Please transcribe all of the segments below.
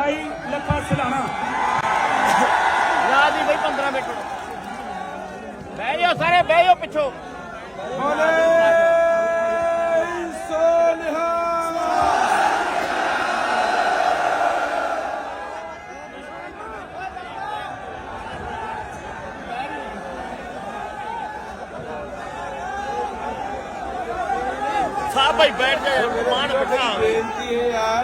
ਬਾਈ ਲੱਖਾ ਸਲਾਣਾ ਲਾ ਦੀ ਬਈ 15 ਮਿੰਟ ਬਹਿ ਜਾਓ ਸਾਰੇ ਬਹਿ ਜਾਓ ਪਿੱਛੋਂ ਬੋਲੇ ਸੋਨਿਹਾ ਸਾਹ ਭਾਈ ਬੈਠ ਜਾ ਮਾਨ ਬਿਠਾ ਬੇਨਤੀ ਇਹ ਆ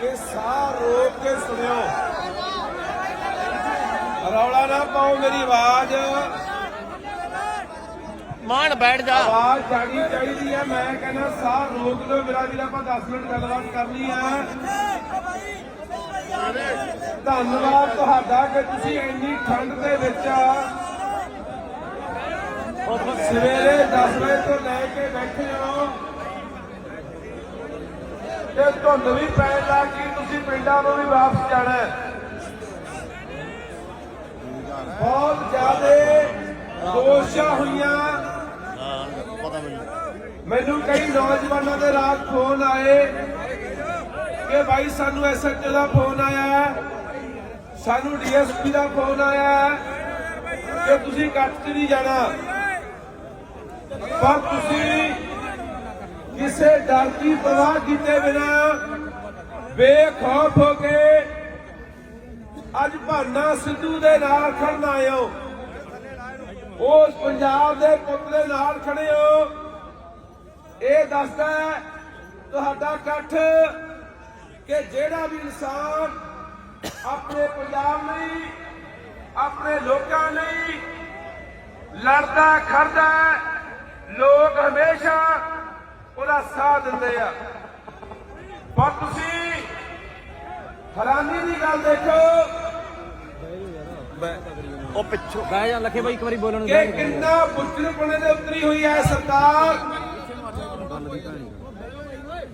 ਕਿ ਸਾਹ ਰੋਕ ਕੇ ਸੁਣਿਓ। ਰੌਲਾ ਨਾ ਪਾਓ ਮੇਰੀ ਆਵਾਜ਼। ਮਾਨ ਬੈਠ ਜਾ। ਆਵਾਜ਼ ਜਾਣੀ ਚਾਹੀਦੀ ਹੈ। ਮੈਂ ਕਹਿੰਦਾ ਸਾਹ ਰੋਕ ਲਓ ਮੇਰਾ ਵੀਰ ਆਪਾਂ 10 ਮਿੰਟ ਗੱਲਬਾਤ ਕਰਨੀ ਆ ਧੰਨਵਾਦ ਤੁਹਾਡਾ ਕਿ ਤੁਸੀਂ ਇੰਨੀ ਠੰਡ ਦੇ ਵਿੱਚ ਸਵੇਰੇ 10 ਵਜੇ ਤੋਂ ਲੈ ਕੇ ਬੈਠੇ ਹੋ। ਤੇ ਧੁੰਦ ਵੀ ਪੈਣ ਲੱਗੀ ਤੁਸੀਂ ਪਿੰਡਾਂ ਨੂੰ ਵੀ ਵਾਪਸ ਜਾਣਾ ਬਹੁਤ ਜ਼ਿਆਦਾ ਕੋਸ਼ਿਸ਼ਾਂ ਹੋਈਆਂ। ਮੈਨੂੰ ਕਈ ਨੌਜਵਾਨਾਂ ਦੇ ਰਾਤ ਫੋਨ ਆਏ ਕਿ ਭਾਈ ਸਾਨੂੰ ਐਸਐਚਓ ਦਾ ਫੋਨ ਆਇਆ ਹੈ, ਸਾਨੂੰ ਡੀਐਸਪੀ ਦਾ ਫੋਨ ਆਇਆ ਕਿ ਤੁਸੀਂ ਕੱਟ 'ਚ ਨਹੀਂ ਜਾਣਾ। ਪਰ ਤੁਸੀਂ ਕਿਸੇ ਡਰ ਦੀ ਪਰਵਾਹ ਕੀਤੇ ਬਿਨਾ ਬੇਖੌਫ ਹੋ ਕੇ ਅੱਜ ਭਾਨਾ ਸਿੱਧੂ ਦੇ ਨਾਲ ਖੜਨ ਆਏ ਹੋ। ਉਸ ਪੰਜਾਬ ਦੇ ਪੁੱਤ ਦੇ ਨਾਲ ਖੜੇ ਹੋ। ਇਹ ਦੱਸਦਾ ਹੈ, ਤੁਹਾਡਾ ਇਕੱਠ ਕਿ ਜਿਹੜਾ ਵੀ ਇਨਸਾਨ ਆਪਣੇ ਪੰਜਾਬ ਲਈ, ਆਪਣੇ ਲੋਕਾਂ ਲਈ ਲੜਦਾ ਖੜਦਾ ਲੋਕ ਹਮੇਸ਼ਾ ਉਹਦਾ ਸਾਥ ਦਿੰਦੇ ਆ। ਪਰ ਤੁਸੀਂ ਹੈਰਾਨੀ ਦੀ ਗੱਲ ਦੇਖੋ। ਉਹ ਪਿੱਛੋਂ ਬਹਿ ਜਾ ਲੱਖੇ ਬਾਈ ਇੱਕ ਵਾਰੀ ਬੋਲਣ ਨੂੰ ਕਿ ਕਿੰਨਾ ਬੁੱਚੜਪਣੇ ਦੇ ਉਤਰੀ ਹੋਈ ਹੈ ਸਰਕਾਰ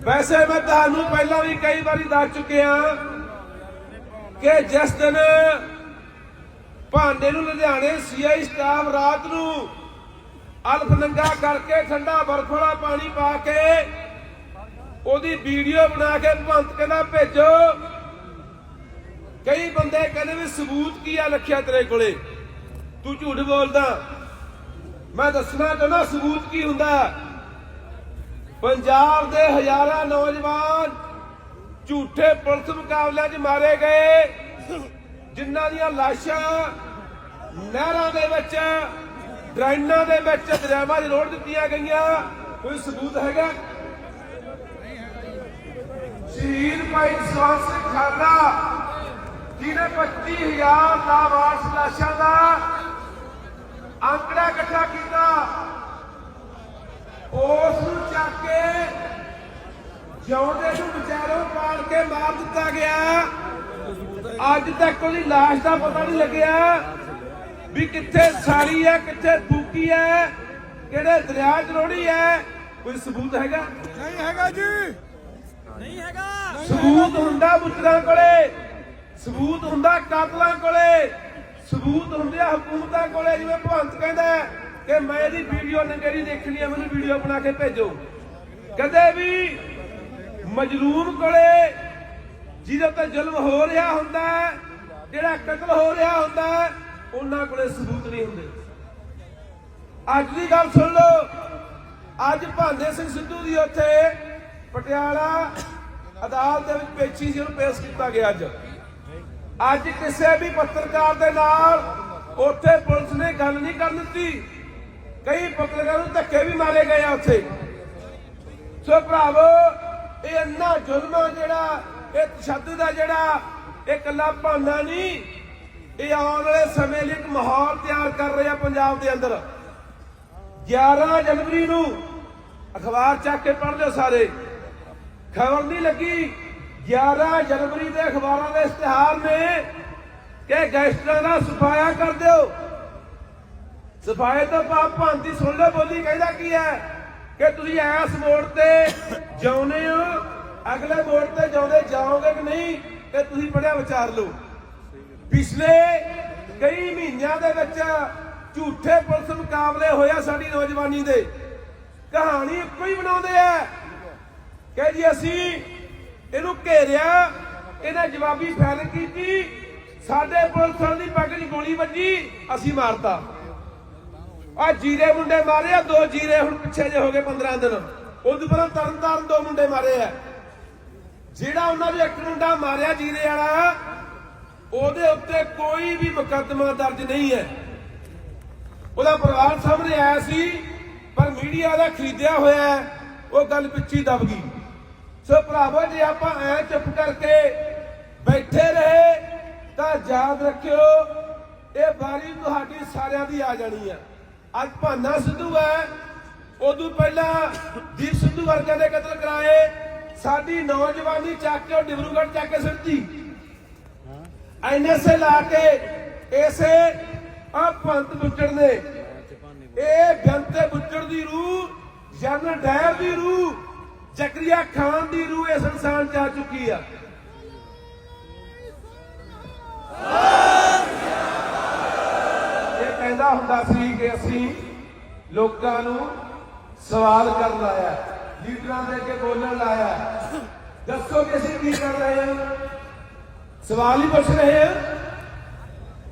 ਵੈਸੇ ਮੈਂ ਤੁਹਾਨੂੰ ਪਹਿਲਾਂ ਵੀ ਕਈ ਵਾਰੀ ਦੱਸ ਚੁੱਕਿਆ ਕਿ ਜਿਸ ਦਿਨ ਭਾਂਡੇ ਨੂੰ ਲੁਧਿਆਣੇ ਸੀਆਈ ਸਟਾਫ ਰਾਤ ਨੂੰ ਅਲਫ ਨੰਗਾ ਕਰਕੇ ਠੰਡਾ ਬਰਫ ਵਾਲਾ ਪਾਣੀ ਪਾ ਕੇ ਉਹਦੀ ਵੀਡੀਓ ਬਣਾ ਕੇ ਭੰਤ ਕਹਿੰਦਾ, ਭੇਜੋ। ਕਈ ਬੰਦੇ ਕਹਿੰਦੇ ਵੀ ਸਬੂਤ ਕੀ ਆ ਰੱਖਿਆ ਤੇਰੇ ਕੋਲੇ? ਤੂੰ ਝੂਠ ਬੋਲਦਾ। ਮੈਂ ਦੱਸਣਾ ਚਾਹੁੰਦਾ ਸਬੂਤ ਕੀ ਹੁੰਦਾ? ਪੰਜਾਬ ਦੇ ਹਜ਼ਾਰਾਂ ਨੌਜਵਾਨ ਝੂਠੇ ਪੁਲਿਸ ਮੁਕਾਬਲਿਆਂ 'ਚ ਮਾਰੇ ਗਏ, ਜਿਨ੍ਹਾਂ ਦੀਆਂ ਲਾਸ਼ਾਂ ਨਹਿਰਾਂ ਦੇ ਵਿੱਚ ਡਰਾਈਨਾਂ ਦੇ ਵਿੱਚ ਦਰਿਆਵਾਂ 'ਚ ਰੋੜ ਦਿੱਤੀਆਂ ਗਈਆਂ। ਕੋਈ ਸਬੂਤ ਹੈਗਾ? ਸ਼ਹੀਦ ਭਾਈ ਸਵੰਤ ਸਿੰਘ ਖਾਲੜਾ, ਜਿਹਨੇ 25000 ਲਾਵਾਰਸ ਲਾਸ਼ਾਂ ਦਾ ਅੰਕੜਾ ਇਕੱਠਾ ਕੀਤਾ। ਉਸ ਨੂੰ ਚੱਕ ਕੇ ਜਿਉਂਦੇ ਨੂੰ ਵਿਚਾਰੋਂ ਪਾੜ ਕੇ ਮਾਰ ਦਿੱਤਾ ਗਿਆ। ਅੱਜ ਤੱਕ ਉਹਦੀ ਲਾਸ਼ ਦਾ ਪਤਾ ਨਹੀਂ ਲੱਗਿਆ। ਵੀ ਕਿੱਥੇ ਸਾੜੀ ਹੈ ਕਿੱਥੇ ਫੂਕੀ ਹੈ ਕਿਹੜੇ ਦਰਿਆ 'ਚ ਰੋੜੀ ਹੈ ਕੋਈ ਸਬੂਤ ਹੈਗਾ? ਨਹੀਂ ਹੈਗਾ ਜੀ। ਸਬੂਤ ਹੁੰਦਾ ਮੁੱਤਰਾਂ ਕੋਲੇ ਸਬੂਤ ਹੁੰਦਾ ਕਾਤਲਾਂ ਕੋਲੇ ਸਬੂਤ ਹੁੰਦੇ ਆ ਹਕੂਮਤਾਂ ਕੋਲੇ ਜਿਵੇਂ ਭਵੰਤ ਕਹਿੰਦਾ ਕਿ ਮੈਂ ਇਹਦੀ ਵੀਡੀਓ ਨੰਗੇਰੀ ਦੇਖਣੀ ਹੈ ਮੈਨੂੰ ਵੀਡੀਓ ਬਣਾ ਕੇ ਭੇਜੋ। ਕਦੇ ਵੀ ਮਜਲੂਮ ਕੋਲੇ ਜਿਹਦੇ ਤੇ ਜ਼ੁਲਮ ਹੋ ਰਿਹਾ ਹੁੰਦਾ ਜਿਹੜਾ ਕਤਲ ਹੋ ਰਿਹਾ ਹੁੰਦਾ ਹੈ, ਉਹਨਾਂ ਕੋਲੇ ਸਬੂਤ ਨਹੀਂ ਹੁੰਦੇ। ਅੱਜ ਦੀ ਗੱਲ ਸੁਣ ਲਓ। ਅੱਜ ਭਾਂਦੇ ਸਿੰਘ ਸਿੱਧੂ ਦੀ ਉੱਥੇ ਪਟਿਆਲਾ ਅਦਾਲਤ ਦੇ ਵਿੱਚ ਪੇਸ਼ੀ ਸੀ, ਉਹਨੂੰ ਪੇਸ਼ ਕੀਤਾ ਗਿਆ ਅੱਜ। ਅੱਜ ਕਿਸੇ ਵੀ ਪੱਤਰਕਾਰ ਦੇ ਨਾਲ ਉੱਥੇ ਪੁਲਿਸ ਨੇ ਗੱਲ ਨਹੀਂ ਕਰਨ ਦਿੱਤੀ। ਕਈ ਪੱਤਰਕਾਰਾਂ ਨੂੰ ਧੱਕੇ ਵੀ ਮਾਰੇ ਗਏ ਆ ਉੱਥੇ। ਸੋ ਭਰਾਵੋ, ਇਹ ਇੰਨਾ ਜ਼ੁਲਮ ਜਿਹੜਾ, ਇਹ ਤਸ਼ੱਦਦ ਦਾ ਜਿਹੜਾ, ਇਹ ਇਕੱਲਾ ਭਾਂਡਾ ਨਹੀਂ ਇਹ ਆਉਣ ਵਾਲੇ ਸਮੇਂ ਲਈ ਇੱਕ ਮਾਹੌਲ ਤਿਆਰ ਕਰ ਰਿਹਾ ਪੰਜਾਬ ਦੇ ਅੰਦਰ। 11 ਜਨਵਰੀ ਨੂੰ ਅਖਬਾਰ ਚੱਕ ਕੇ ਪੜ੍ਹ ਲਿਓ ਸਾਰੇ। ਖਬਰ ਨਹੀਂ ਲੱਗੀ। 11 ਜਨਵਰੀ ਦੇ ਅਖਬਾਰਾਂ ਦੇ ਇਸ਼ਤਿਹਾਰ ਨੇ ਕਿ ਗੈਸਟਰਾਂ ਦਾ ਸਫਾਇਆ ਕਰ ਦਿਓ। ਸਫਾਏ ਤੋਂ ਪਾਪ ਭਾਂਤੀ ਸੁਣ ਲਓ ਬੋਲੀ ਕਹਿੰਦਾ ਕੀ ਹੈ ਕਿ ਤੁਸੀਂ ਐਸ ਮੋੜ ਤੇ ਜਾਉਨੇ ਹੋ, ਅਗਲੇ ਮੋੜ ਤੇ ਜਾਉਂਦੇ ਜਾਓਗੇ ਕਿ ਨਹੀਂ, ਤੇ ਤੁਸੀਂ ਪੜਿਆ ਵਿਚਾਰ ਲਓ। ਪਿਛਲੇ ਕਈ ਮਹੀਨਿਆਂ ਦੇ ਵਿੱਚ ਝੂਠੇ ਪੁਲਿਸ ਮੁਕਾਬਲੇ ਹੋਇਆ ਸਾਡੀ ਨੌਜਵਾਨੀ ਦੇ। ਕਹਾਣੀ ਇੱਕੋ ਹੀ ਬਣਾਉਂਦੇ ਆ ਕਿ ਜੀ ਅਸੀਂ ਇਹਨੂੰ ਘੇਰਿਆ, ਇਹਨੇ ਜਵਾਬੀ ਫਾਇਰਿੰਗ ਕੀਤੀ, ਸਾਡੇ ਪੁਲਿਸ ਦੀ ਪੱਗ 'ਚ ਗੋਲੀ ਵੱਜੀ, ਅਸੀਂ ਮਾਰਤਾ। ਆ ਜੀਰੇ ਮੁੰਡੇ ਮਾਰੇ ਆ, ਦੋ ਜੀਰੇ ਹੁਣ ਪਿੱਛੇ ਜੇ ਹੋ ਗਏ 15 ਦਿਨ। ਉਹਦੇ ਪਰ ਤਰਨ ਤਾਰਨ ਦੋ ਮੁੰਡੇ ਮਾਰੇ ਆ। ਜਿਹੜਾ ਉਹਨਾਂ ਦੇ ਇੱਕ ਮੁੰਡਾ ਮਾਰਿਆ ਜੀਰੇ ਵਾਲਾ ਉਹਦੇ ਉੱਤੇ ਕੋਈ ਵੀ ਮੁਕੱਦਮਾ ਦਰਜ ਨਹੀਂ ਹੈ। ਉਹਦਾ ਪਰਿਵਾਰ ਸਾਹਮਣੇ ਆਇਆ ਸੀ ਪਰ ਮੀਡੀਆ ਦਾ ਖਰੀਦਿਆ ਹੋਇਆ ਹੈ, ਉਹ ਗੱਲ ਪਿੱਛੇ ਦਬ ਗਈ। ਸੋ ਭਰਾਵੋ ਜੇ ਆਪਾਂ ਐ ਚੁੱਪ ਕਰਕੇ ਬੈਠੇ ਰਹੇ ਤਾਂ ਯਾਦ ਰੱਖਿਓ ਇਹ ਵਾਰੀ ਤੁਹਾਡੀ ਸਾਰਿਆਂ ਦੀ ਆ ਜਾਣੀ ਹੈ। ਅੱਜ ਭਾਨਾ ਸਿੱਧੂ ਹੈ ਉਦੋਂ ਪਹਿਲਾਂ ਦੀਪ ਸਿੱਧੂ ਵਰਗਿਆਂ ਦੇ ਕਤਲ ਕਰਾਏ ਸਾਡੀ ਨੌਜਵਾਨੀ ਚੱਕ ਕੇ ਉਹ ਡਿਬਰੂਗੜ੍ਹ ਚੱਕ ਕੇ ਸਿੱਟੀ। ਐਨਐਸਏ ਲਾ ਕੇ ਇਸੇ ਆ ਪੰਤ ਬੁੱਚੜ ਨੇ ਇਹ ਗੰਤੇ ਬੁੱਚੜ ਦੀ ਰੂਹ, ਜਨ ਡੈਰ ਦੀ ਰੂਹ, ਜ਼ਕਰੀਆ ਖਾਨ ਦੀ ਰੂਹ ਇਸ ਇਨਸਾਨ ਚ ਆ ਚੁੱਕੀ ਆ। ਇਹ ਕਹਿੰਦਾ ਹੁੰਦਾ ਸੀ ਕਿ ਅਸੀਂ ਲੋਕਾਂ ਨੂੰ ਸਵਾਲ ਕਰਨ ਲਾਇਆ ਲੀਡਰਾਂ ਦੇ ਅੱਗੇ ਬੋਲਣ ਲਾਇਆ। ਦੱਸੋ ਕਿ ਅਸੀਂ ਕੀ ਕਰ ਰਹੇ ਹਾਂ? ਸਵਾਲ ਹੀ ਪੁੱਛ ਰਹੇ ਹਾਂ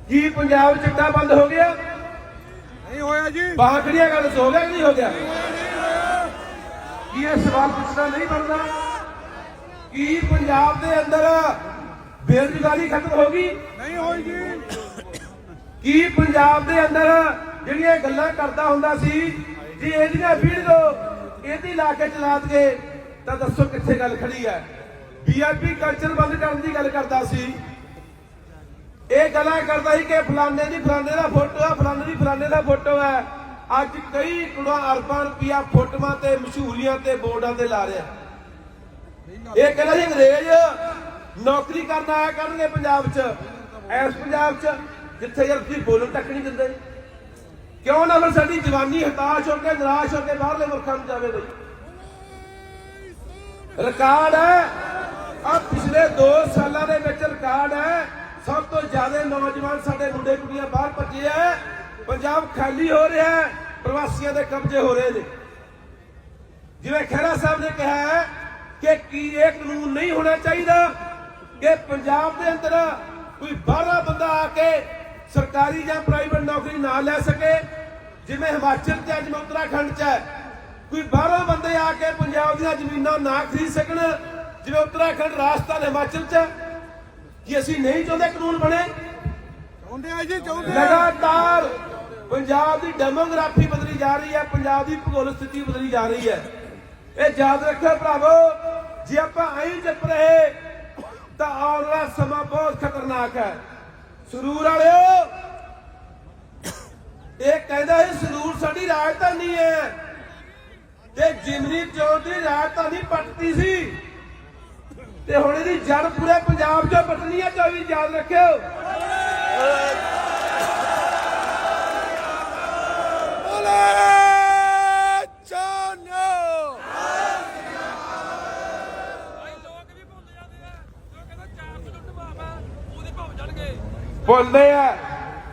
ਕੀ ਪੰਜਾਬ ਚਿੱਟਾ ਬੰਦ ਹੋ ਗਿਆ? ਨਹੀਂ ਹੋਇਆ ਜੀ। ਬਾਹਾਂ ਖੜੀਆਂ ਗੱਲ ਹੋ ਗਿਆ ਕਿ ਨਹੀਂ ਹੋ ਗਿਆ? ਕੀ ਇਹ ਸਵਾਲ ਪੁੱਛਣਾ ਨਹੀਂ ਬਣਦਾ? ਕੀ ਪੰਜਾਬ ਦੇ ਅੰਦਰ ਬੇਰੁਜ਼ਗਾਰੀ ਖਤਮ ਹੋ ਗਈ? ਨਹੀਂ ਹੋਈ ਜੀ। ਕੀ ਪੰਜਾਬ ਦੇ ਅੰਦਰ ਜਿਹੜੀਆਂ ਗੱਲਾਂ ਕਰਦਾ ਹੁੰਦਾ ਸੀ ਜੇ ਇਹਦੀਆਂ ਵੀਡੀਓ ਇਹਦੀ ਲਾ ਕੇ ਚਲਾ ਦਈਏ ਤਾਂ ਦੱਸੋ ਕਿੱਥੇ ਗੱਲ ਖੜੀ ਹੈ? ਵੀਆਈਪੀ ਕਲਚਰ ਬੰਦ ਕਰਨ ਦੀ ਗੱਲ ਕਰਦਾ ਸੀ। ਇਹ ਗੱਲਾਂ ਕਰਦਾ ਸੀ ਕਿ ਫਲਾਣੇ ਦੀ ਫਲਾਣੇ ਦਾ ਫੋਟੋ ਆ, ਫਲਾਣੇ ਦੀ ਫਲਾਣੇ ਦਾ ਫੋਟੋ ਹੈ ਅੱਜ ਕਈ ਕਰੋੜਾਂ ਅਰਬਾਂ ਰੁਪਿਆ ਫੋਟੋਆਂ ਤੇ ਮਸ਼ਹੂਰੀਆਂ ਤੇ ਬੋਰਡਾਂ ਤੇ ਲਾ ਰਿਹਾ। ਇਹ ਕਹਿੰਦਾ ਸੀ ਅੰਗਰੇਜ਼ ਨੌਕਰੀ ਕਰਨ ਆਇਆ ਕਰਨਗੇ ਪੰਜਾਬ 'ਚ। ਐਸ ਪੰਜਾਬ 'ਚ ਜਿੱਥੇ ਯਾਰ ਤੁਸੀਂ ਬੋਲਣ ਤੱਕ ਨਹੀਂ ਦਿੰਦੇ। ਕਿਉਂ ਨਾ ਫਿਰ ਸਾਡੀ ਜਵਾਨੀ ਹਤਾਸ਼ ਹੋ ਕੇ ਨਿਰਾਸ਼ ਹੋ ਕੇ ਬਾਹਰਲੇ ਮੁਲਕਾਂ ਨੂੰ ਜਾਵੇ ਬਈ। ਰਿਕਾਰਡ ਹੈ। ਆ ਪਿਛਲੇ 2 ਸਾਲਾਂ ਦੇ ਵਿੱਚ ਰਿਕਾਰਡ ਹੈ। ਸਭ ਤੋਂ ਜ਼ਿਆਦਾ ਨੌਜਵਾਨ ਸਾਡੇ ਮੁੰਡੇ ਕੁੜੀਆਂ ਬਾਹਰ ਭੱਜੇ ਆ। ਪੰਜਾਬ ਖਾਲੀ ਹੋ ਰਿਹਾ ਹੈ। ਪ੍ਰਵਾਸੀਆਂ ਦੇ ਕਬਜ਼ੇ ਹੋ ਰਹੇ ਨੇ। ਜਿਵੇਂ ਖਹਿਰਾ ਸਾਹਿਬ ਨੇ ਕਿਹਾ ਹੈ ਕਿ ਕੀ ਇਹ ਕਾਨੂੰਨ ਨਹੀਂ ਹੋਣਾ ਚਾਹੀਦਾ ਕਿ ਪੰਜਾਬ ਦੇ ਅੰਦਰ ਕੋਈ ਬਾਹਰਲਾ ਬੰਦਾ ਆ ਕੇ ਸਰਕਾਰੀ ਜਾਂ ਪ੍ਰਾਈਵੇਟ ਨੌਕਰੀ ਨਾ ਲੈ ਸਕੇ। ਜਿਵੇਂ ਹਿਮਾਚਲ ਤੇ ਅੱਜ ਮੈਂ ਉੱਤਰਾਖੰਡ ਚ ਹੈ। ਕੋਈ ਬਾਹਰੋਂ ਬੰਦੇ ਆ ਕੇ ਪੰਜਾਬ ਦੀਆਂ ਜ਼ਮੀਨਾਂ ਨਾ ਖਰੀਦ ਸਕਣ ਜਿਵੇਂ ਉੱਤਰਾਖੰਡ ਰਾਜਸਥਾਨ ਹਿਮਾਚਲ ਚ। ਕੀ ਅਸੀਂ ਨਹੀਂ ਚਾਹੁੰਦੇ ਕਾਨੂੰਨ ਬਣੇ? ਚਾਹੁੰਦੇ ਆ ਜੀ ਚਾਹੁੰਦੇ ਆ। ਲਗਾਤਾਰ ਪੰਜਾਬ ਦੀ ਡੈਮੋਗ੍ਰਾਫੀ ਬਦਲੀ ਜਾ ਰਹੀ ਹੈ ਪੰਜਾਬ ਦੀ ਭੂਗੋਲਿਕ ਸਥਿਤੀ ਬਦਲੀ ਜਾ ਰਹੀ ਹੈ। ਇਹ ਯਾਦ ਰੱਖੋ ਭਰਾਵੋ ਜੇ ਆਪਾਂ ਐਂ ਚੁੱਪ ਰਹੇ ਤਾਂ ਆਉਣ ਵਾਲਾ ਸਮਾਂ ਬਹੁਤ ਖਤਰਨਾਕ ਹੈ। ਸਰੂਰ ਵਾਲਿਓ ਇਹ ਕਹਿੰਦਾ ਹੈ ਸਰੂਰ ਸਾਡੀ ਰਾਜਧਾਨੀ ਹੈ। ਤੇ ਜਿਮਨੀ ਚੌਧਰੀ ਦੀ ਰਾਜਧਾਨੀ ਪੱਟਤੀ ਸੀ। ਤੇ ਹੁਣ ਇਹਦੀ ਜੜ ਪੂਰੇ ਪੰਜਾਬ 'ਚੋਂ ਪਟਣੀ ਹੈ 24 ਯਾਦ ਰੱਖਿਓ। ਭੁੱਲਦੇ ਆ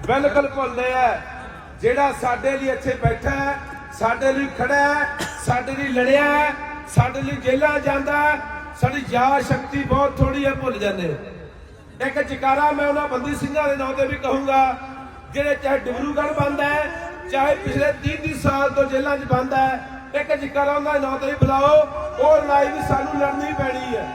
ਬਿਲਕੁਲ ਭੁੱਲਦੇ ਆ। ਜਿਹੜਾ ਸਾਡੇ ਲਈ ਇੱਥੇ ਬੈਠਾ ਹੈ ਸਾਡੇ ਲਈ ਖੜਾ ਹੈ ਸਾਡੇ ਲਈ ਲੜਿਆ ਸਾਡੇ ਲਈ ਜੇਲ੍ਹਾਂ ਜਾਂਦਾ ਸਾਡੀ ਯਾਦ ਸ਼ਕਤੀ ਬਹੁਤ ਥੋੜੀ ਹੈ, ਭੁੱਲ ਜਾਂਦੇ। ਇੱਕ ਜਕਾਰਾ ਮੈਂ ਉਹਨਾਂ ਬੰਦੀ ਸਿੰਘਾਂ ਦੇ ਨਾਂ ਤੇ ਵੀ ਕਹੂੰਗਾ, ਜਿਹੜੇ ਚਾਹੇ ਡਿਬਰੂਗੜ੍ਹ ਬੰਦ ਹੈ, ਚਾਹੇ ਪਿਛਲੇ 30 30 ਸਾਲ ਤੋਂ ਜੇਲ੍ਹਾਂ 'ਚ ਬੰਦ ਹੈ, ਇੱਕ ਜਕਾਰਾ ਉਹਨਾਂ ਦੇ ਨਾਂ ਤੇ ਵੀ ਬੁਲਾਓ, ਉਹ ਲੜਾਈ ਵੀ ਸਾਨੂੰ ਲੜਨੀ ਪੈਣੀ ਹੈ।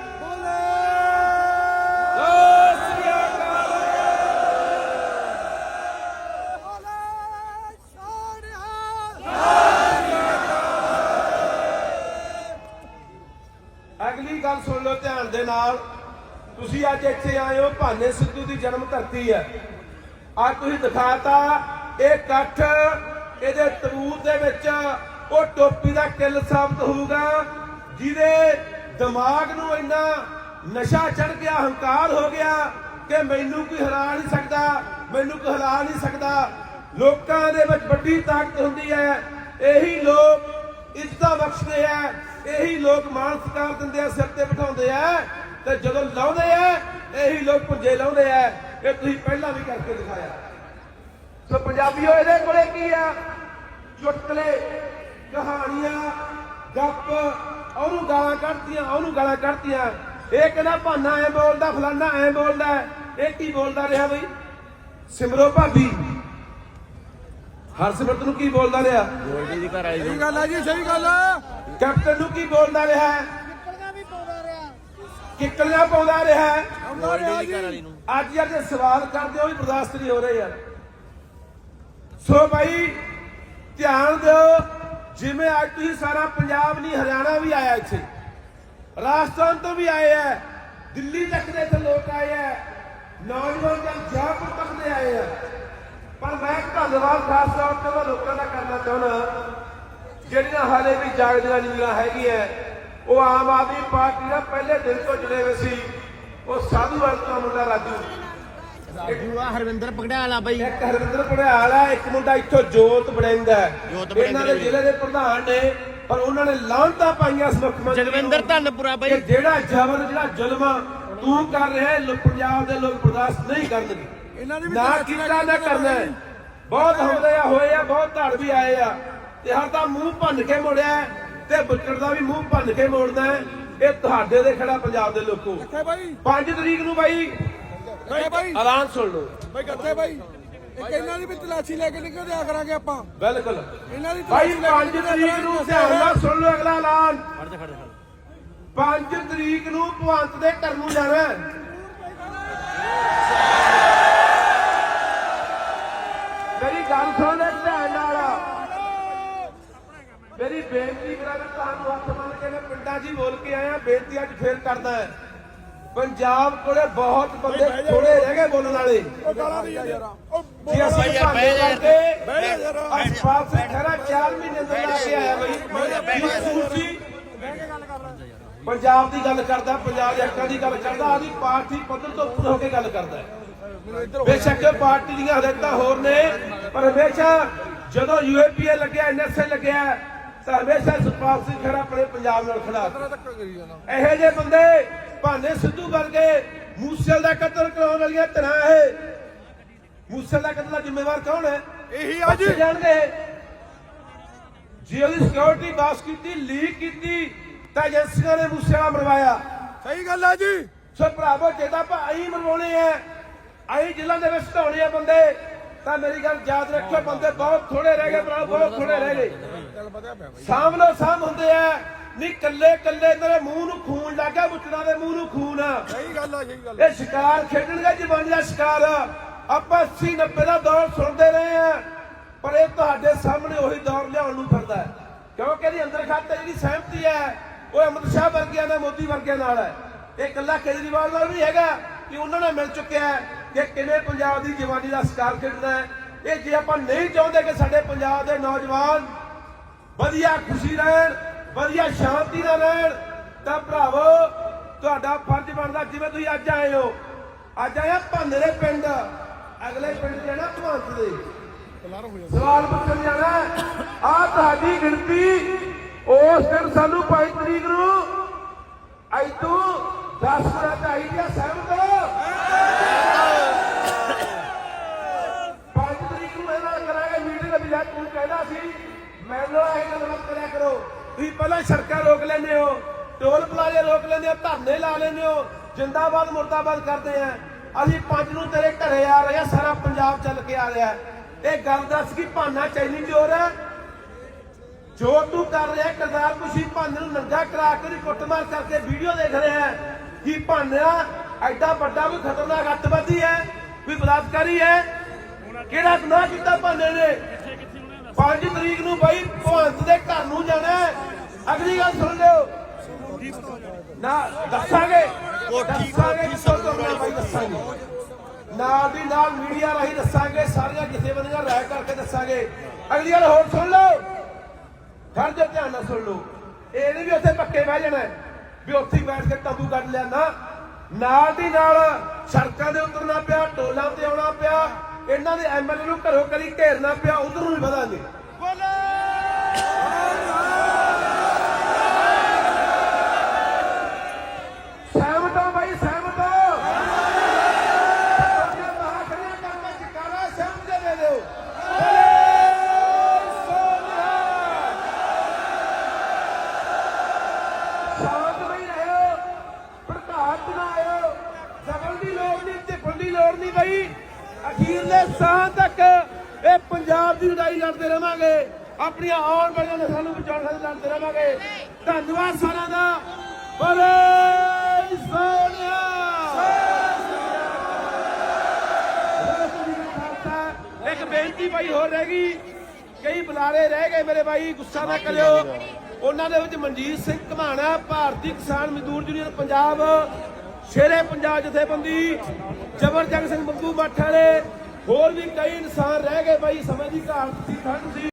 ਤੁਸੀਂ ਅੱਜ ਇੱਥੇ ਆਏ ਹੋ, ਭਾਨੇ ਸਿੱਧੂ ਦੀ ਜਨਮ ਧਰਤੀ ਹੈ। ਅੱਜ ਤੁਸੀਂ ਦਿਖਾਤਾ ਇਹ ਇਕੱਠ, ਇਹਦੇ ਤਬੂਤ ਦੇ ਵਿੱਚ ਉਹ ਟੋਪੀ ਦਾ ਕਿੱਲ ਸਾਬਤ ਹੋਊਗਾ, ਜਿਹਦੇ ਦਿਮਾਗ ਨੂੰ ਇੰਨਾ ਨਸ਼ਾ ਚੜ ਗਿਆ, ਹੰਕਾਰ ਹੋ ਗਿਆ ਕਿ ਮੈਨੂੰ ਕੋਈ ਹਰਾ ਨਹੀਂ ਸਕਦਾ, ਮੈਨੂੰ ਕੋਈ ਹਰਾ ਨਹੀਂ ਸਕਦਾ। ਲੋਕਾਂ ਦੇ ਵਿੱਚ ਵੱਡੀ ਤਾਕਤ ਹੁੰਦੀ ਹੈ। ਇਹੀ ਲੋਕ ਇੱਜ਼ਤਾਂ ਬਖਸ਼ਦੇ ਆ ਇਹੀ ਲੋਕ ਮਾਣ ਸਤਿਕਾਰ ਦਿੰਦੇ ਆ ਸਿਰ ਤੇ ਬਿਠਾਉਂਦੇ ਆ ਤੇ ਜਦੋਂ ਲਾਉਂਦੇ ਆ ਇਹੀ ਲੋਕ ਪੁੰਜੇ ਲਾਉਂਦੇ ਆ ਇਹ ਤੁਸੀਂ ਪਹਿਲਾਂ ਵੀ ਕਰਕੇ ਦਿਖਾਇਆ। ਸੋ ਪੰਜਾਬੀਓ ਇਹਦੇ ਕੋਲੇ ਕੀ ਆ? ਚੁਟਕਲੇ ਕਹਾਣੀਆਂ ਗੱਪ ਉਹਨੂੰ ਗਾਲਾਂ ਕੱਢਦੀਆਂ ਉਹਨੂੰ ਗਾਲਾਂ ਕੱਢਦੀਆਂ ਇਹ ਕਹਿੰਦਾ ਭਾਨਾ ਐ ਬੋਲਦਾ ਫਲਾਨਾ ਐ ਬੋਲਦਾ। ਇਹ ਕੀ ਬੋਲਦਾ ਰਿਹਾ ਬਈ? ਸਿਮਰੋ ਭਾਬੀ। ਹਰਸਿਮਰਤ ਨੂੰ ਕੀ ਬੋਲਦਾ ਰਿਹਾ? ਗੋਲਡੀ ਦੀ ਘਰ ਵਾਲੀ ਸਹੀ ਗੱਲ ਆ ਜੀ ਸਹੀ ਗੱਲ ਆ। ਕੈਪਟਨ ਨੂੰ ਕੀ ਬੋਲਦਾ ਰਿਹਾ ਕਿੱਕਲੀਆਂ ਪਾਉਂਦਾ ਰਿਹਾ ਜੀ। ਅੱਜ ਯਾਰ ਜੇ ਸਵਾਲ ਕਰਦੇ ਹੋ ਵੀ ਬਰਦਾਸ਼ਤ ਨਹੀਂ ਹੋ ਰਹੇ ਯਾਰ। ਸੋ ਭਾਈ ਧਿਆਨ ਦਿਓ ਜਿਵੇਂ ਅੱਜ ਤੁਸੀਂ ਸਾਰਾ ਪੰਜਾਬ ਨਹੀਂ ਹਰਿਆਣਾ ਵੀ ਆਇਆ ਇੱਥੇ। ਰਾਜਸਥਾਨ ਤੋਂ ਵੀ ਆਏ ਆ। ਦਿੱਲੀ ਤੱਕ ਦੇ ਇੱਥੇ ਲੋਕ ਆਏ ਆ। ਨੌਜਵਾਨ ਜਨ ਜੈਪੁਰ ਤੱਕ ਦੇ ਆਏ ਆ। ਪਰ ਮੈਂ ਧੰਨਵਾਦ ਖਾਸ ਤੌਰ ਤੇ ਲੋਕਾਂ ਦਾ ਕਰਨਾ ਚਾਹੁੰਦਾ ਜਿਹੜੀਆਂ ਹਾਲੇ ਵੀ ਜਾਗਦੀਆਂ ਨੀਰਾਂ ਹੈਗੀਆਂ। ਉਹ ਆਮ ਆਦਮੀ ਪਾਰਟੀ ਦਾ ਪਹਿਲੇ ਦਿਨ ਤੋਂ ਜੁੜੇ ਹੋਏ ਸੀ ਉਹ ਸਾਧੂ ਵਾਲ ਦਾ ਮੁੰਡਾ ਰਾਜੂ। ਰਾਜੂ ਆ ਹਰਵਿੰਦਰ ਪਗੜਾਲਾ ਬਾਈ। ਇੱਕ ਹਰਵਿੰਦਰ ਪੜਿਆਲ ਹੈ ਇੱਕ ਮੁੰਡਾ ਇੱਥੋਂ ਜੋਤ ਬੜਿੰਦਾ ਇਹਨਾਂ ਦੇ ਜ਼ਿਲ੍ਹੇ ਦੇ ਪ੍ਰਧਾਨ ਨੇ ਪਰ ਉਹਨਾਂ ਨੇ ਲਾਂਤਾ ਪਾਈਆਂ ਇਸ ਮੁੱਖ ਮੰਤਰੀ ਨੂੰ ਜਗਵਿੰਦਰ ਧੰਨਪੁਰਾ ਕਿ ਬਾਈ ਜਿਹੜਾ ਜ਼ਬਰ ਜਿਹੜਾ ਜ਼ੁਲਮ ਤੂੰ ਕਰ ਰਿਹਾ ਹੈ, ਪੰਜਾਬ ਦੇ ਲੋਕ ਬਰਦਾਸ਼ਤ ਨਹੀਂ ਕਰਨਗੇ। ਇਹਨਾਂ ਦੀ ਵੀ ਨਾ ਤਾਂ ਕੀਤਾ ਨਾ ਕਰਨਾ। ਬਹੁਤ ਹਮਲੇ ਆ ਹੋਏ ਆ ਬਹੁਤ ਧੜ ਵੀ ਆਏ ਆ। ਤੇ ਹਰ ਤਾਂ ਮੂੰਹ ਭੰਨ ਕੇ ਮੋੜਿਆ ਤੇ ਬੁੱਚੜ ਦਾ ਵੀ ਮੂੰਹ ਭੰਨ ਕੇ ਮੋੜਨਾ ਹੈ। ਇਹ ਤੁਹਾਡੇ ਦੇ ਖੜਾ ਪੰਜਾਬ ਦੇ ਲੋਕੋ। ਕਿੱਥੇ ਬਾਈ? 5 ਤਰੀਕ ਨੂੰ ਬਾਈ। ਕਿੱਥੇ ਬਾਈ। ਐਲਾਨ ਸੁਣ ਲਓ। ਬਾਈ ਕਿੱਥੇ ਬਾਈ? ਇੱਕ ਇਹਨਾਂ ਦੀ ਵੀ ਤਲਾਸ਼ੀ ਲੈ ਕੇ ਨਿਕਲ ਦਿਆ ਕਰਾਂਗੇ ਆਪਾਂ। ਬਿਲਕੁਲ। ਇਹਨਾਂ ਦੀ ਲੈ 5 ਕੇ ਤਰੀਕ ਨੂੰ ਧਿਆਨ ਨਾਲ ਸੁਣ ਲਓ ਅਗਲਾ ਐਲਾਨ। ਫੜ ਜਾ ਫੜ ਜਾ 5 ਤਰੀਕ ਨੂੰ ਭਵੰਤ ਦੇ ਘਰ ਨੂੰ ਜਾਣਾ ਹੈ। ਮੇਰੀ ਗੱਲ ਸੁਣ ਮੇਰੀ ਬੇਨਤੀ ਕਰਾਂ ਤੁਹਾਨੂੰ ਹੱਥ ਮੰਨ ਕੇ ਮੈਂ ਪਿੰਡਾਂ 'ਚ ਹੀ ਬੋਲ ਕੇ ਆਇਆ ਬੇਨਤੀ ਅੱਜ ਫੇਰ ਕਰਦਾ ਹੈ। ਪੰਜਾਬ ਕੋਲੇ ਬਹੁਤ ਬੰਦੇ ਥੋੜੇ ਰਹਿ ਗਏ ਬੋਲਣ ਵਾਲੇ। ਉਹ ਗਾਲਾਂ ਦੀ ਯਾਰ ਉਹ ਜੀ ਅਸੀਂ ਭਾਂਡੇ ਬਹਿ ਜਾ ਯਾਰ। ਕਰਕੇ ਬਹਿ ਜਾ ਯਾਰ। ਅਸਪਾਲ ਸਿੰਘ ਖਰਾ 4 ਮਹੀਨੇ ਤੋਂ ਲਾ ਕੇ ਆਇਆ ਬਈ। ਕੀ ਕਸੂਰ ਸੀ? ਪੰਜਾਬ ਦੀ ਗੱਲ ਕਰਦਾ ਪੰਜਾਬ ਦੇ ਹੱਕਾਂ ਦੀ ਗੱਲ ਕਰਦਾ ਆਦੀ ਪਾਰਟੀ ਪੱਧਰ ਤੋਂ ਉੱਪਰ ਹੋ ਕੇ ਗੱਲ ਕਰਦਾ। ਬੇਸ਼ੱਕ ਪਾਰਟੀ ਦੀਆਂ ਹਦਾਇਤਾਂ ਹੋਰ ਨੇ ਪਰ ਹਮੇਸ਼ਾ ਜਦੋਂ ਯੂਏਪੀਏ ਲੱਗਿਆ ਐਨਐਸਏ ਲੱਗਿਆ ਤਾਂ ਹਮੇਸ਼ਾ ਸੁਖਪਾਲ ਸਿੰਘ ਖਰਾ ਆਪਣੇ ਪੰਜਾਬ ਨਾਲ ਖੜਾ। ਇਹੋ ਜਿਹੇ ਬੰਦੇ ਭਾਨੇ ਸਿੱਧੂ ਵਰਗੇ ਮੂਸੇਲ ਦਾ ਕਤਲ ਕਰਾਉਣ ਵਾਲੀਆਂ ਧਿਰਾਂ ਇਹ। ਮੂਸੇਲ ਦਾ ਕਤਲ ਦਾ ਜ਼ਿੰਮੇਵਾਰ ਕੌਣ ਹੈ? ਇਹੀ ਆ ਜੀ। ਬੱਚੇ ਜਾਣਗੇ। ਜੇ ਉਹਦੀ ਸਿਕਿਉਰਿਟੀ ਬਾਸ ਕੀਤੀ ਲੀਕ ਕੀਤੀ ਤਾਂ ਏਜੰਸੀਆਂ ਨੇ ਮੂਸੇਵਾਲਾ ਮਰਵਾਇਆ। ਸਹੀ ਗੱਲ ਆ ਜੀ। ਸੋ ਭਰਾਵੋ ਜੇ ਤਾਂ ਆਪਾਂ ਆਈ ਮਰਵਾਉਣੇ ਆ ਆਈ ਜ਼ਿਲ੍ਹਾ ਦੇ ਵਿੱਚ ਢਾਉਣੇ ਆ ਬੰਦੇ ਤਾਂ ਮੇਰੀ ਗੱਲ ਯਾਦ ਰੱਖਿਓ ਬੰਦੇ ਬਹੁਤ ਥੋੜੇ ਰਹਿ ਗਏ ਭਰਾ ਬਹੁਤ ਥੋੜੇ ਰਹਿ ਗਏ। ਚੱਲ ਵਧਿਆ ਪਿਆ ਬਾਈ। ਸਾਹਮਣੇ ਸਾਹਮ ਹੁੰਦੇ ਆ। ਨਹੀਂ ਕੱਲੇ ਕੱਲੇ ਤੇਰੇ ਮੂੰਹ ਨੂੰ ਖੂਨ ਲੱਗ ਬੁੱਟਣਾ ਦੇ ਮੂੰਹ ਨੂੰ ਖੂਨ। ਆ ਸਹੀ ਗੱਲ ਆ ਸਹੀ ਗੱਲ ਇਹ ਸ਼ਿਕਾਰ ਖੇਡਣਗੇ ਜਵਾਨੀ ਦਾ ਸ਼ਿਕਾਰ। ਆਪਾਂ 80 90 ਦਾ ਦੌਰ ਸੁਣਦੇ ਰਹੇ ਆ ਪਰ ਇਹ ਤੁਹਾਡੇ ਸਾਹਮਣੇ ਉਹੀ ਦੌਰ ਲਿਆਉਣ ਨੂੰ ਫਿਰਦਾ ਹੈ। ਕਿਉਂਕਿ ਇਹਦੀ ਅੰਦਰ ਖਾਤੇ ਜਿਹੜੀ ਸਹਿਮਤੀ ਹੈ ਉਹ ਅਮਿਤ ਸ਼ਾਹ ਵਰਗਿਆਂ ਨਾਲ ਮੋਦੀ ਵਰਗਿਆਂ ਨਾਲ ਹੈ। ਇਹ ਇਕੱਲਾ ਕੇਜਰੀਵਾਲ ਨਾਲ ਨਹੀਂ ਹੈਗਾ ਕਿ ਉਹਨਾਂ ਨਾਲ ਮਿਲ ਚੁੱਕਿਆ ਹੈ ਕਿ ਕਿਵੇਂ ਪੰਜਾਬ ਦੀ ਜਵਾਨੀ ਦਾ ਸ਼ਿਕਾਰ ਖੇਡਣਾ ਹੈ। ਇਹ ਜੇ ਆਪਾਂ ਨਹੀਂ ਚਾਹੁੰਦੇ ਕਿ ਸਾਡੇ ਪੰਜਾਬ ਦੇ ਨੌਜਵਾਨ ਵਧੀਆ ਖੁਸ਼ੀ ਰਹਿਣ, ਵਧੀਆ ਸ਼ਾਂਤੀ ਨਾਲ ਰਹਿਣ। ਤਾਂ ਭਰਾਵੋ, ਤੁਹਾਡਾ ਫਰਜ਼ ਬਣਦਾ ਜਿਵੇਂ ਤੁਸੀਂ ਅੱਜ ਆਏ ਹੋ। ਅੱਜ ਆਇਆ ਭਾਨੇ ਪਿੰਡ। ਅਗਲੇ ਪਿੰਡ ਜਾਣਾ ਭਵੰਤ ਦੇ। ਕਲਰ ਹੋ ਜਾ ਸਵਾਲ ਪੁੱਛਣ ਜਾਣਾ ਆ ਤੁਹਾਡੀ ਗਿਣਤੀ ਉਸ ਦਿਨ ਸਾਨੂੰ 5 ਤਰੀਕ ਨੂੰ ਅੱਜ 10 ਗੁਣਾ ਚਾਹੀਦੀ ਸਹਿਮਤ ਹੋ। 5 ਤਰੀਕ ਨੂੰ ਇਹਦਾ ਕਰਾਂਗੇ ਮੀਟਿੰਗ ਵੀ ਤੂੰ ਕਹਿੰਦਾ ਸੀ ਮੈਨੂੰ ਇਹ ਗੱਲ ਕਰਿਆ ਕਰੋ। ਤੁਸੀਂ ਪਹਿਲਾਂ ਸੜਕਾਂ ਰੋਕ ਲੈਂਦੇ ਹੋ, ਟੋਲ ਪਲਾਜ਼ੇ ਰੋਕ ਲੈਂਦੇ ਹੋ, ਧਰਨੇ ਲਾ ਲੈਂਦੇ ਹੋ, ਜਿੰਦਾਬਾਦ, ਮੁਰਦਾਬਾਦ ਕਰਦੇ ਆ। ਅਸੀਂ ਪੰਜ ਨੂੰ ਤੇਰੇ ਘਰੇ ਆ ਰਹੇ ਆ, ਸਾਰਾ ਪੰਜਾਬ ਚੱਲ ਕੇ ਆ ਰਿਹਾ ਇਹ ਗੱਲ ਦੱਸ ਕਿ ਭਾਨਾ ਚੈਨੀ ਚੋਰ ਹੈ? ਜੋ ਤੂੰ ਕਰ ਰਿਹਾ ਕਰਦਾਰ ਖੁਸ਼ੀ ਭਾਨੇ ਨੂੰ ਨੰਗਾ ਕਰਾ ਕੇ ਉਹਦੀ ਕੁੱਟਮਾਰ ਕਰਕੇ ਵੀਡੀਓ ਦੇਖ ਰਿਹਾ ਹੈ ਕਿ ਭਾਨਾ ਐਡਾ ਵੱਡਾ ਕੋਈ ਖਤਰਨਾਕ ਅੱਤਵਾਦੀ ਹੈ, ਕੋਈ ਬਲਾਤਕਾਰੀ ਹੈ? ਕਿਹੜਾ ਗੁਨਾਹ ਕੀਤਾ ਭਾਨੇ ਨੇ? 5 ਤਰੀਕ ਨੂੰ ਬਾਈ ਭਵੰਤ ਦੇ ਘਰ ਨੂੰ ਜਾਣਾ। ਅਗਲੀ ਗੱਲ ਸੁਣ ਲਿਓ। ਨਾ ਦੱਸਾਂਗੇ। ਦੱਸਾਂਗੇ ਕਿੱਥੋਂ ਤੁਰਨਾ ਬਾਈ ਦੱਸਾਂਗੇ। ਨਾਲ ਦੀ ਨਾਲ ਮੀਡੀਆ ਰਾਹੀਂ ਦੱਸਾਂਗੇ ਸਾਰੀਆਂ ਜਥੇਬੰਦੀਆਂ ਰਾਇ ਕਰਕੇ ਦੱਸਾਂਗੇ। ਅਗਲੀ ਗੱਲ ਹੋਰ ਸੁਣ ਲਓ। ਖੜ ਜਾ ਧਿਆਨ ਨਾਲ ਸੁਣ ਲਓ। ਇਹ ਨਹੀਂ ਵੀ ਉੱਥੇ ਪੱਕੇ ਬਹਿ ਜਾਣਾ ਵੀ ਉੱਥੇ ਬੈਠ ਕੇ ਤੰਬੂ ਕੱਢ ਲਿਆ ਨਾ। ਨਾਲ ਦੀ ਨਾਲ ਸੜਕਾਂ ਦੇ ਉਤਰਨਾ ਪਿਆ ਟੋਲਾਂ ਤੇ ਆਉਣਾ ਪਿਆ। ਇਹਨਾਂ ਦੇ ਐਮਐਲਏ ਨੂੰ ਘਰੋਂ ਕਰੀ ਘੇਰਨਾ ਪਿਆ ਉਧਰ ਨੂੰ ਵੀ ਵਧਾਂਗੇ। ਸਹਿਮਤ ਹੋ ਬਾਈ ਸਹਿਮਤ ਹੋ ਤੁਹਾਡੇ ਬਾਹਰ ਖੜੀਆਂ ਕਰਕੇ ਚਿਕਾਰਾ ਸਹਿਮਤ ਦੇ ਦਿਓ ਸ਼ਾਂਤ ਨਹੀਂ ਰਹੋ ਭੜਕਾ ਲੋੜ ਨਹੀਂ ਬਈ ਅਖੀਰਲੇ ਸਾਹ ਤੱਕ ਇਹ ਪੰਜਾਬ ਦੀ ਲੜਾਈ ਲੜਦੇ ਰਵਾਂਗੇ ਆਪਣੀਆਂ ਆਉਣ ਵਾਲੀਆਂ ਨਸਲਾਂ ਨੂੰ ਬਚਾਉਣ ਖਾਤਰ ਲੜਦੇ ਰਵਾਂਗੇ ਧੰਨਵਾਦ ਸਾਰਿਆਂ ਦਾ। ਬੋਲੇ ਸੋਨਿਆ ਇੱਕ ਬੇਨਤੀ ਭਾਈ ਹੋਰ ਰਹਿ ਗਈ। ਕਈ ਬੁਲਾਰੇ ਰਹਿ ਗਏ ਮੇਰੇ ਭਾਈ, ਗੁੱਸਾ ਨਾ ਕਰਿਓ। ਉਹਨਾਂ ਦੇ ਵਿੱਚ ਮਨਜੀਤ ਸਿੰਘ ਘਮਾਣਾ, ਭਾਰਤੀ ਕਿਸਾਨ ਮਜ਼ਦੂਰ ਯੂਨੀਅਨ ਪੰਜਾਬ, ਸ਼ੇਰੇ ਪੰਜਾਬ ਜਥੇਬੰਦੀ ਜਬਰਜੰਗ ਸਿੰਘ ਬੱਬੂ ਮੱਠ ਵਾਲੇ, ਹੋਰ ਵੀ ਕਈ ਇਨਸਾਨ ਰਹਿ ਗਏ ਭਾਈ, ਸਮੇਂ ਦੀ ਘਾਟ ਸੀ, ਠੰਡ ਸੀ।